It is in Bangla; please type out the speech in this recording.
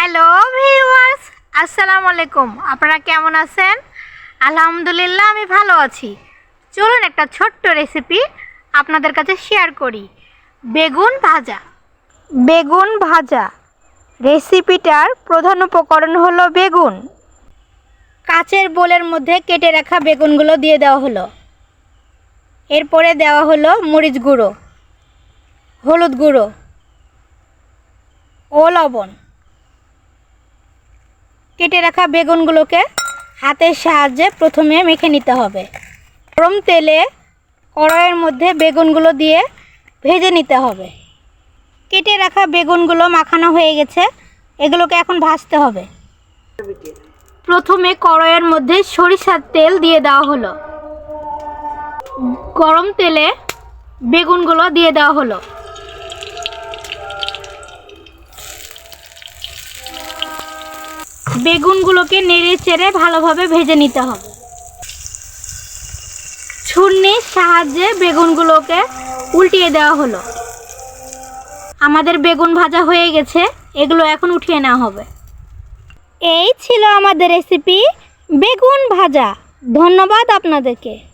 হ্যালো ভিউয়ার্স আসসালামু আলাইকুম আপনারা কেমন আছেন আলহামদুলিল্লাহ আমি ভালো আছি চলুন একটা ছোট্ট রেসিপি আপনাদের কাছে শেয়ার করি বেগুন ভাজা বেগুন ভাজা রেসিপিটার প্রধান উপকরণ হলো বেগুন কাচের বোলের মধ্যে কেটে রাখা বেগুনগুলো দিয়ে দেওয়া হলো এরপরে দেওয়া হলো মরিচ গুঁড়ো হলুদ গুঁড়ো ও লবণ কেটে রাখা বেগুনগুলোকে হাতের সাহায্যে প্রথমে মেখে নিতে হবে। গরম তেলে কড়াইয়ের মধ্যে বেগুনগুলো দিয়ে ভেজে নিতে হবে। কেটে রাখা বেগুনগুলো মাখানো হয়ে গেছে। এগুলোকে এখন ভাজতে হবে। প্রথমে কড়াইয়ের মধ্যে সরিষার তেল দিয়ে দেওয়া হলো। গরম তেলে বেগুনগুলো দিয়ে দেওয়া হলো। বেগুনগুলোকে নেড়ে চেড়ে ভালোভাবে ভেজে নিতে হবে। ছুর্নির সাহায্যে বেগুনগুলোকে উল্টিয়ে দেওয়া হলো। আমাদের বেগুন ভাজা হয়ে গেছে, এগুলো এখন উঠিয়ে নেওয়া হবে। এই ছিল আমাদের রেসিপি বেগুন ভাজা। ধন্যবাদ আপনাদেরকে।